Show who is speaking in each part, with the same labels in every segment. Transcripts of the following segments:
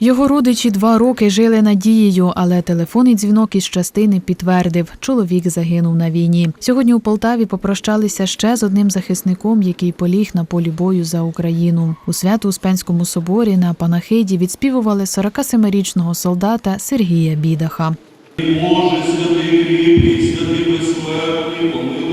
Speaker 1: Його родичі два роки жили надією, але телефонний дзвінок із частини підтвердив, чоловік загинув на війні. Сьогодні у Полтаві попрощалися ще з одним захисником, який поліг на полі бою за Україну. У Свято-Успенському соборі на панахиді відспівували 47-річного солдата Сергія Бідаха.
Speaker 2: Боже, святий святий безсмертний, помилуй.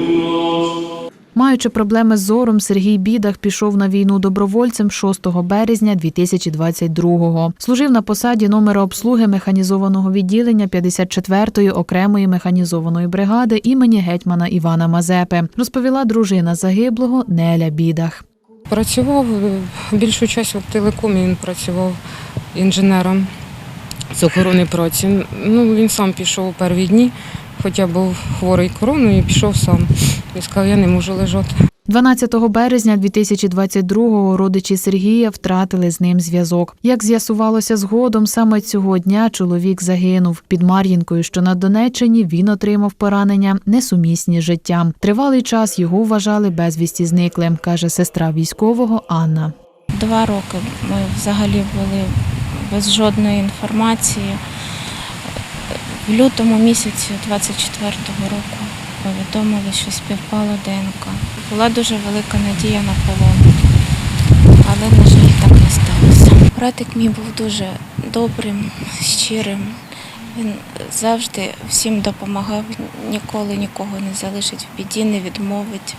Speaker 1: Маючи проблеми з зором, Сергій Бідах пішов на війну добровольцем 6 березня 2022-го. Служив на посаді номера обслуги механізованого відділення 54-ї окремої механізованої бригади імені гетьмана Івана Мазепи, розповіла дружина загиблого Неля Бідах.
Speaker 3: Працював більшу частину в телекомі, він працював інженером з охорони праці. Ну, він сам пішов у перві дні, хоча був хворий короною, і пішов сам. Він сказав, я не можу лежати.
Speaker 1: 12 березня 2022-го родичі Сергія втратили з ним зв'язок. Як з'ясувалося згодом, саме цього дня чоловік загинув. Під Мар'їнкою, що на Донеччині, він отримав поранення несумісні з життям. Тривалий час його вважали безвісті зниклим, каже сестра військового Анна.
Speaker 4: Два роки ми взагалі були без жодної інформації. В лютому місяці 24-го року повідомили, що співпало ДНК. Була дуже велика надія на полон, але, на жаль, так не сталося. Братик мій був дуже добрим, щирим. Він завжди всім допомагав, ніколи нікого не залишить в біді, не відмовить.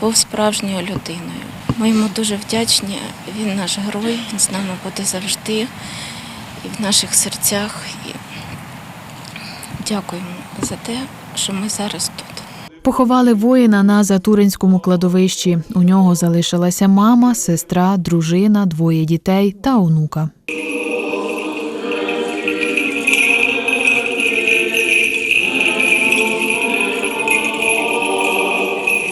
Speaker 4: Був справжньою людиною. Ми йому дуже вдячні. Він наш герой, він з нами буде завжди і в наших серцях. І дякуємо за те, що ми зараз тут.
Speaker 1: Поховали воїна на Затуринському кладовищі. У нього залишилася мама, сестра, дружина, двоє дітей та онука.